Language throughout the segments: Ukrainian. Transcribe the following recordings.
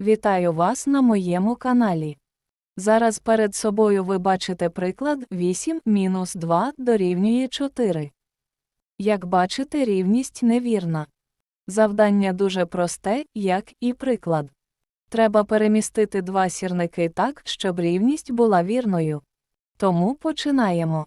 Вітаю вас на моєму каналі. Зараз перед собою ви бачите приклад 8 мінус 2 дорівнює 4. Як бачите, рівність невірна. Завдання дуже просте, як і приклад. Треба перемістити два сірники так, щоб рівність була вірною. Тому починаємо.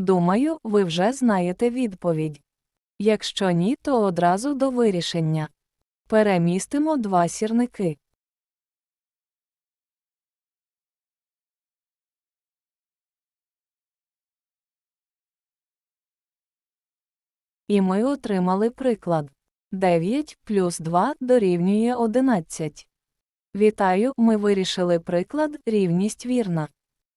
Думаю, ви вже знаєте відповідь. Якщо ні, то одразу до вирішення. Перемістимо два сірники. І ми отримали приклад. 9 плюс 2 дорівнює 11. Вітаю, ми вирішили приклад рівність вірна.